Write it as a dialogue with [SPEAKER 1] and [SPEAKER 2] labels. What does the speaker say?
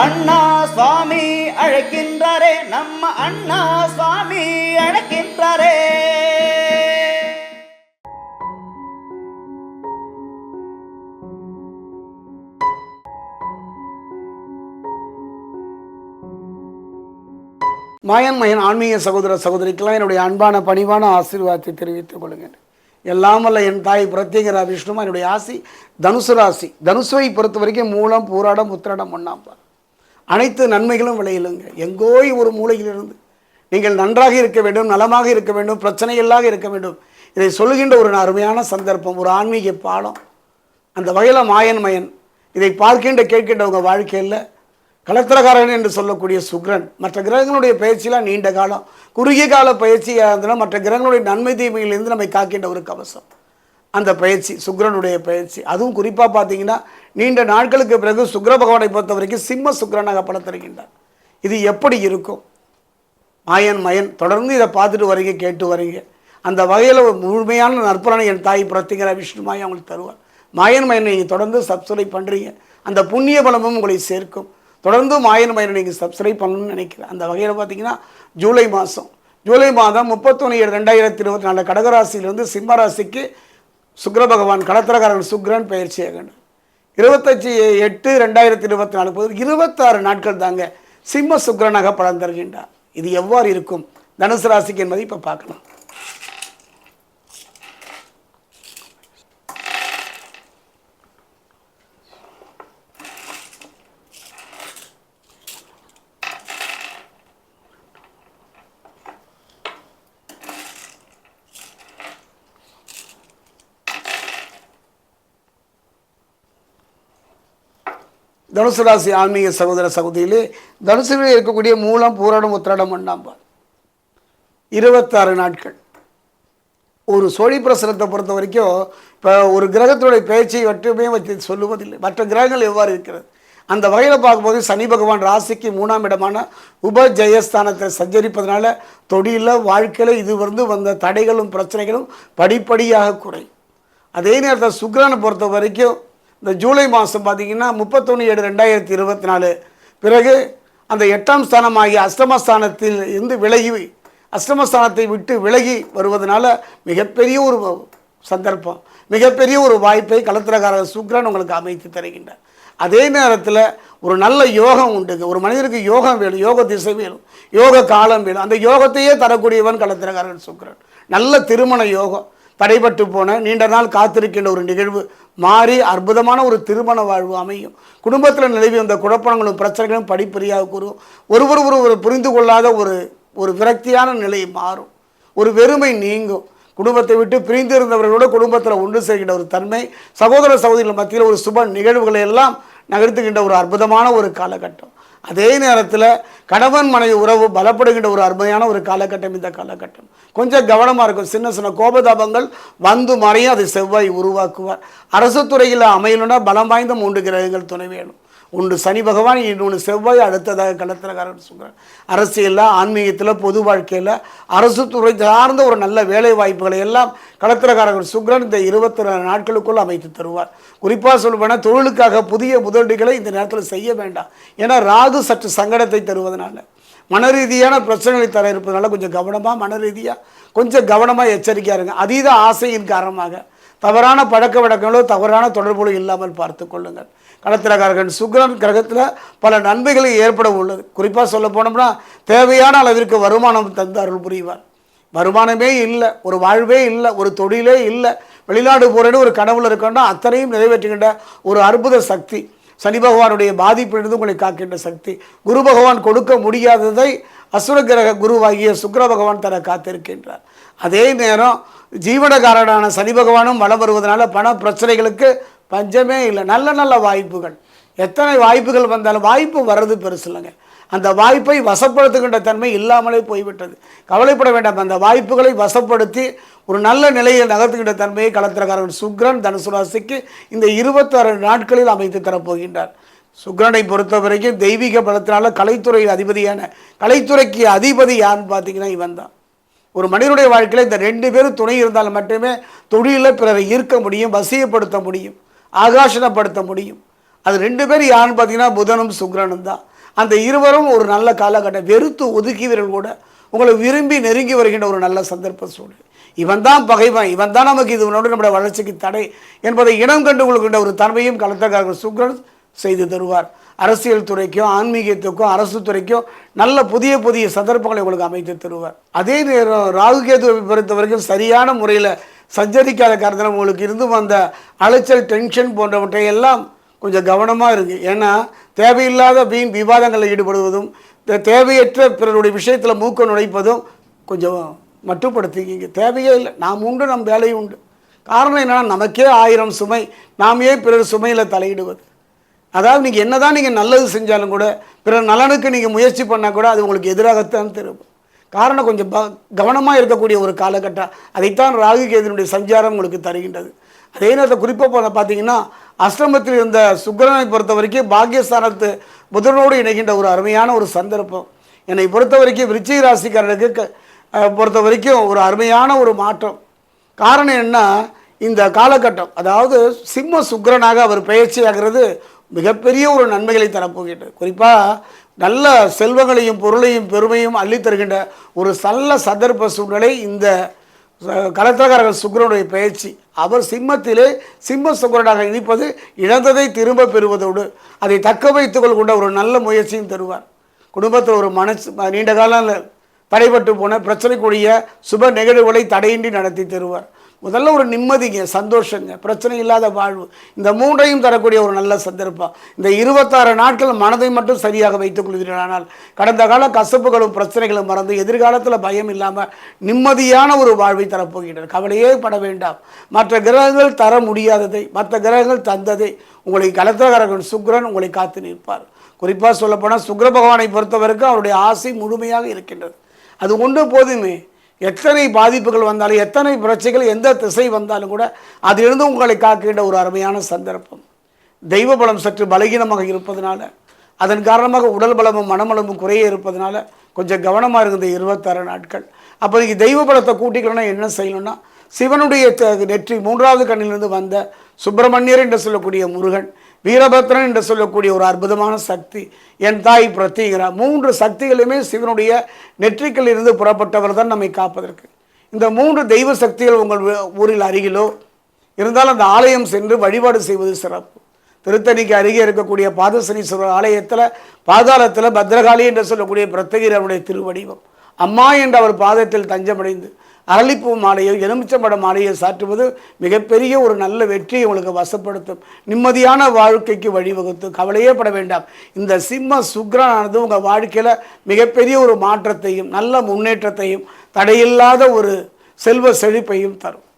[SPEAKER 1] அண்ணா சுவாமி அழைக்கின்றாரே நம்ம அண்ணா சுவாமி அழைக்கின்றாரே.
[SPEAKER 2] மாயன் மயன் ஆன்மீக சகோதர சகோதரிக்கெல்லாம் என்னுடைய அன்பான பணிவான ஆசீர்வாதத்தை தெரிவித்துக் கொள்ளுங்கள். எல்லாம் வல்ல என் தாய் பிரத்யேகரா விஷ்ணுமா என்னுடைய ஆசி தனுசு ராசி. தனுசுவை பொறுத்த வரைக்கும் மூலம் பூராடம் உத்திராடம் ஒன்னாம்பா அனைத்து நன்மைகளும் விளையிலுங்க. எங்கோய் ஒரு மூலையிலிருந்து. நீங்கள் நன்றாக இருக்க வேண்டும் நலமாக இருக்க வேண்டும் பிரச்சனை இல்லாத இருக்க வேண்டும். இதை சொல்லுகின்ற ஒரு அருமையான சந்தர்ப்பம் ஒரு ஆன்மீக பாடம். அந்த வகையில் மாயன் மயன். இதை பார்க்கின்ற கேட்கின்றவங்க வாழ்க்கையில் கலத்திரகாரன் என்று சொல்லக்கூடிய சுக்ரன் மற்ற கிரகங்களுடைய பயிற்சியெலாம் நீண்ட காலம் குறுகிய கால பயிற்சியாக இருந்தாலும் மற்ற கிரகங்களுடைய நன்மை தீமையிலிருந்து நம்மை காக்கின்ற ஒரு கவசம். அந்த பயிற்சி சுக்கிரனுடைய பயிற்சி. அதுவும் குறிப்பாக பார்த்தீங்கன்னா நீண்ட நாட்களுக்கு பிறகு சுக்கர பகவானை பொறுத்த வரைக்கும் சிம்ம சுக்கரனாக பலத்திருக்கின்றார் இது எப்படி இருக்கும்? மாயன் மயன் தொடர்ந்து இதை பார்த்துட்டு வரீங்க கேட்டு வரீங்க. அந்த வகையில் முழுமையான நற்பலனை என் தாய் பிரத்திகர விஷ்ணுமாய் அவங்களுக்கு தருவார். மாயன் மயனை நீங்கள் தொடர்ந்து சப்ஸ்கிரைப் பண்ணுறீங்க அந்த புண்ணிய பலமும் உங்களை சேர்க்கும். தொடர்ந்து மாயன் மயனை நீங்கள் சப்ஸ்கிரைப் பண்ணணும்னு நினைக்கிறேன். அந்த வகையில் பார்த்தீங்கன்னா ஜூலை மாதம் ஜூலை மாதம் முப்பத்தொன்று ஏழு ரெண்டாயிரத்தி இருபத்தி நாலு கடகராசியிலிருந்து சிம்மராசிக்கு சுக்கர பகவான் கடத்திரகாரன் சுக்ரன் பயிற்சி ஆகணும் இருபத்தஞ்சி எட்டு ரெண்டாயிரத்தி இருபத்தி நாலு போது இருபத்தாறு நாட்கள் தாங்க சிம்ம சுக்கிரனாக பலன் தருகின்றார். இது எவ்வாறு இருக்கும்? தனுசு ராசிக்கு என்பதை இப்போ பார்க்கலாம் தனுசு ராசி ஆன்மீக சகோதர சகோதரியிலே தனுசுவில் இருக்கக்கூடிய மூலம் பூரணம் உத்திராடம் ஒன்றாம்பால் இருபத்தாறு நாட்கள். ஒரு சோழி பிரசனத்தை பொறுத்த வரைக்கும் இப்போ ஒரு கிரகத்தினுடைய பேச்சை மட்டுமே வச்சு சொல்லுவதில்லை. மற்ற கிரகங்கள் எவ்வாறு இருக்கிறது? அந்த வகையில் பார்க்கும்போது சனி பகவான் ராசிக்கு மூணாம் இடமான உபஜயஸ்தானத்தை சஞ்சரிப்பதனால தொழிலில் வாழ்க்கையில் இது வந்து வந்த தடைகளும் பிரச்சனைகளும் படிப்படியாக குறையும். அதே நேரத்தில் சுக்ரனை பொறுத்த வரைக்கும் இந்த ஜூலை மாதம் பார்த்தீங்கன்னா முப்பத்தொன்று ஏழு ரெண்டாயிரத்தி இருபத்தி நாலு. பிறகு அந்த எட்டாம் ஸ்தானமாகிய அஷ்டமஸ்தானத்தில் இருந்து விலகி அஷ்டமஸ்தானத்தை விட்டு விலகி வருவதனால மிகப்பெரிய ஒரு சந்தர்ப்பம் மிகப்பெரிய ஒரு வாய்ப்பை கலத்திரகார சுக்ரன் உங்களுக்கு அமைத்து தருகின்றார். அதே நேரத்தில் ஒரு நல்ல யோகம் உண்டுங்க ஒரு மனிதனுக்கு யோகம் வேணும் யோக திசை வேணும் யோக காலம் வேணும். அந்த யோகத்தையே தரக்கூடியவன் கலத்திரகாரன் சுக்கிரன் நல்ல திருமண யோகம். தடைபட்டு போன நீண்ட நாள் காத்திருக்கின்ற ஒரு நிகழ்வு. மாறி அற்புதமான ஒரு திருமண வாழ்வு அமையும். குடும்பத்தில் நிலவி வந்த குழப்பங்களும் பிரச்சனைகளும் படிப்படியாக கூறும் ஒருவர் ஒருவர் புரிந்து கொள்ளாத ஒரு ஒரு விரக்தியான நிலை மாறும். ஒரு வெறுமை நீங்கும். குடும்பத்தை விட்டு பிரிந்து இருந்தவர்களோட குடும்பத்தில் ஒன்று சேர்கின்ற ஒரு தன்மை சகோதர சகோதரிகள் மத்தியில் ஒரு சுப நிகழ்வுகளை எல்லாம் நகர்த்துகின்ற ஒரு அற்புதமான ஒரு காலகட்டம். அதே நேரத்தில் கணவன் மனைவி உறவு பலப்படுகின்ற ஒரு அருமையான ஒரு காலகட்டம் இந்த காலகட்டம். கொஞ்சம் கவனமாக இருக்கும். சின்ன சின்ன கோபதாபங்கள் வந்து மறையும் அதை செவ்வாய் உருவாக்குவார். அரசு துறையில் அமையணும்னா பலம் வாய்ந்த மூன்று கிரகங்கள் துணை வேணும். ஒன்று சனி பகவான் இன்னொன்று செவ்வாய் அடுத்ததாக கடத்திரக்காரன் சொல்கிறார் அரசியலில் ஆன்மீகத்தில் பொது வாழ்க்கையில் அரசு துறை சார்ந்த ஒரு நல்ல வேலை வாய்ப்புகளை எல்லாம் கடத்திரக்காரர்கள் சுக்ரன் இந்த இருபத்தி ரெண்டு நாட்களுக்குள் அமைத்து தருவார். குறிப்பாக சொல்லுவேன்னா தொழிலுக்காக புதிய முதலீடுகளை இந்த நேரத்தில் செய்ய வேண்டாம். ஏன்னா ராகு சற்று சங்கடத்தை தருவதனால. மன ரீதியான பிரச்சனைகளை தர இருப்பதனால கொஞ்சம் கவனமாக மன ரீதியாக கொஞ்சம் கவனமாக எச்சரிக்கையாக இருங்க. அதீத ஆசையின் காரணமாக தவறான பழக்க வழக்கங்களோ தவறான தொடர்புகளோ இல்லாமல் பார்த்து கொள்ளுங்கள். கடத்திரக்காரர்கள் சுக்ரன் கிரகத்தில் பல நன்மைகளை ஏற்பட உள்ளது. குறிப்பாக சொல்ல போனோம்னா தேவையான அளவிற்கு வருமானம் தந்து அருள் புரிவார். வருமானமே இல்லை ஒரு வாழ்வே இல்லை ஒரு தொழிலே இல்லை. வெளிநாடு போகிறேன்னு ஒரு கனவுல இருக்கோன்னா அத்தனையும் நிறைவேற்றுகின்ற ஒரு அற்புத சக்தி. சனி பகவானுடைய பாதிப்பிலிருந்து உங்களை காக்கின்ற சக்தி. குரு பகவான் கொடுக்க முடியாததை அசுர கிரக குருவாகிய சுக்ர பகவான் தர காத்திருக்கின்றார். அதே நேரம் ஜீவனகாரனான சனி பகவானும் வளம் வருவதனால பண பிரச்சனைகளுக்கு பஞ்சமே இல்லை. நல்ல நல்ல வாய்ப்புகள். எத்தனை வாய்ப்புகள் வந்தாலும் வாய்ப்பு வர்றது பெருசு இல்லைங்க. அந்த வாய்ப்பை வசப்படுத்துகின்ற தன்மை இல்லாமலே போய்விட்டது. கவலைப்பட வேண்டாம். அந்த வாய்ப்புகளை வசப்படுத்தி ஒரு நல்ல நிலையில் நகர்த்துகின்ற தன்மையை கலத்திரக்காரன் சுக்ரன் தனுசு ராசிக்கு இந்த இருபத்தாறு நாட்களில் அமைத்து தரப்போகின்றார். சுக்ரனை பொறுத்த வரைக்கும் தெய்வீக பலத்தினால கலைத்துறை அதிபதியான கலைத்துறைக்கு அதிபதி யாருன்னு பார்த்தீங்கன்னா இவன் தான் ஒரு மனிதனுடைய வாழ்க்கையில் இந்த ரெண்டு பேரும் துணை இருந்தால் மட்டுமே தொழிலில் பிறரை ஈர்க்க முடியும் வசியப்படுத்த முடியும் ஆகாஷனப்படுத்த முடியும். அது ரெண்டு பேர் யாருன்னு பார்த்தீங்கன்னா புதனும் சுக்ரனும் தான். அந்த இருவரும் ஒரு நல்ல காலகட்டம். வெறுத்து ஒதுக்கியவர்கள் கூட உங்களை விரும்பி நெருங்கி வருகின்ற ஒரு நல்ல சந்தர்ப்ப சூழல். இவன் தான் பகைவன். இவன் தான் நமக்கு இதனோடு நம்முடைய வளர்ச்சிக்கு தடை என்பதை இனம் கண்டு கொள்கின்ற ஒரு தன்மையும் கலத்தக்காரர்கள் சுக்ரன் செய்து தருவார். அரசியல் துறைக்கும் ஆன்மீகத்துக்கும் அரசு துறைக்கும் நல்ல புதிய புதிய சந்தர்ப்பங்களை உங்களுக்கு அமைத்து தருவார். அதே நேரம் ராகுகேதுவை பொறுத்த வரைக்கும் சரியான முறையில் சஞ்சரிக்காத காரணத்தில் உங்களுக்கு இருந்து வந்த அலைச்சல் டென்ஷன் போன்றவற்றை எல்லாம் கொஞ்சம் கவனமாக இருக்குது ஏன்னா தேவையில்லாத வீண் விவாதங்களில் ஈடுபடுவதும் தேவையற்ற பிறருடைய விஷயத்தில் மூக்க நுழைப்பதும் கொஞ்சம் மட்டுப்படுத்திக்கிங்க. தேவையே இல்லை. நாம் உண்டு நம் வேலையும் உண்டு. காரணம் என்னென்னா நமக்கே ஆயிரம் சுமை நாமையே பிறர் சுமையில் தலையிடுவது? அதாவது நீங்கள் என்னதான் நீங்கள் நல்லது செஞ்சாலும் கூட பிற நலனுக்கு நீங்கள் முயற்சி பண்ணால் கூட அது உங்களுக்கு எதிராகத்தான் திரும்பும். காரணம் கொஞ்சம் ப கவனமாக இருக்கக்கூடிய ஒரு காலகட்டம் அதைத்தான் ராகு கேதுனுடைய சஞ்சாரம் உங்களுக்கு தருகின்றது. அதே நேரத்தில் குறிப்பாக பார்த்தீங்கன்னா அஷ்டமத்தில் இருந்த சுக்கரனை பொறுத்த வரைக்கும் பாக்கியஸ்தானத்து புதனோடு இணைகின்ற ஒரு அருமையான ஒரு சந்தர்ப்பம். என்னை பொறுத்த வரைக்கும் விருச்சிக ராசிக்காரனுக்கு பொறுத்த வரைக்கும் ஒரு அருமையான ஒரு மாற்றம். காரணம் என்ன இந்த காலகட்டம் அதாவது சிம்ம சுக்கிரனாக அவர் பயிற்சியாகிறது மிகப்பெரிய ஒரு நன்மைகளை தரப்போகின்றது. குறிப்பாக நல்ல செல்வங்களையும் பொருளையும் பெருமையும் அள்ளித்தருகின்ற ஒரு சல்ல சந்தர்ப்ப சூழ்நிலை இந்த கலத்தகாரர்கள் சுக்கரனுடைய பயிற்சி. அவர் சிம்மத்திலே சிம்ம சுக்கிரனாக இணைப்பது இழந்ததை திரும்ப பெறுவதோடு அதை தக்க வைத்துக் கொள்கின்ற ஒரு நல்ல முயற்சியும் தருவார். குடும்பத்தில் ஒரு மனசு நீண்ட காலம் தடைபட்டு போன பிரச்சனைக்குரிய சுப நிகழ்வுகளை தடையின்றி நடத்தி தருவார். முதல்ல ஒரு நிம்மதிங்க சந்தோஷங்க. பிரச்சனை இல்லாத வாழ்வு. இந்த மூன்றையும் தரக்கூடிய ஒரு நல்ல சந்தர்ப்பம். இந்த இருபத்தாறு நாட்கள் மனதை மட்டும் சரியாக வைத்துக் கொள்வீர்களானால் கடந்த கால கசப்புகளும் பிரச்சனைகளும் மறந்து எதிர்காலத்தில் பயம் இல்லாமல் நிம்மதியான ஒரு வாழ்வை தரப்போகின்றனர் கவலையே பட வேண்டாம். மற்ற கிரகங்கள் தர முடியாததை மற்ற கிரகங்கள் தந்ததை உங்களை கலத்தகரகன் சுக்கிரன் உங்களை காத்து நிற்பார். குறிப்பாக சொல்லப்போனால் சுக்கிர பகவானை பொறுத்தவரைக்கும் அவருடைய ஆசை முழுமையாக இருக்கின்றது. அது ஒன்று போதுமே. எத்தனை பாதிப்புகள் வந்தாலும் எத்தனை பிரச்சனைகள் எந்த திசை வந்தாலும் கூட அதிலிருந்து உங்களை காக்கின்ற ஒரு அருமையான சந்தர்ப்பம். தெய்வ பலம் சற்று பலகீனமாக இருப்பதனால அதன் காரணமாக உடல் பலமும் மனமளமும் குறைய இருப்பதனால கொஞ்சம் கவனமாக இருந்த இருபத்தாறு நாட்கள். அப்போ நீங்கள் தெய்வ பலத்தை கூட்டிக்கலன்னா என்ன செய்யணும்னா சிவனுடைய நெற்றி மூன்றாவது கண்ணிலிருந்து வந்த சுப்பிரமணியர் என்று சொல்லக்கூடிய முருகன் வீரபத்ரன் என்று சொல்லக்கூடிய ஒரு அற்புதமான சக்தி என் தாய் பிரத்திகிறா மூன்று சக்திகளுமே சிவனுடைய நெற்றிக்கில் இருந்து புறப்பட்டவர் தான் நம்மை காப்பதற்கு. இந்த மூன்று தெய்வ சக்திகள் உங்கள் ஊரில் அருகிலோ இருந்தாலும் அந்த ஆலயம் சென்று வழிபாடு செய்வது சிறப்பு. திருத்தணிக்கு அருகே இருக்கக்கூடிய பாதசனீஸ்வரர் ஆலயத்தில் பாதாளத்தில் பத்ரகாளி என்று சொல்லக்கூடிய பிரத்தகிரருடைய திருவடிவம். அம்மா என்ற அவர் பாதத்தில் தஞ்சமடைந்து அரளிப்பூ மாலையோ எலுமிச்சம்பட மாலையோ சாற்றுவது மிகப்பெரிய ஒரு நல்ல வெற்றியை உங்களுக்கு வசப்படுத்தும். நிம்மதியான வாழ்க்கைக்கு வழிவகுத்து கவலையே பட வேண்டாம். இந்த சிம்ம சுக்ரனானது உங்கள் வாழ்க்கையில் மிகப்பெரிய ஒரு மாற்றத்தையும் நல்ல முன்னேற்றத்தையும் தடையில்லாத ஒரு செல்வ செழிப்பையும் தரும்.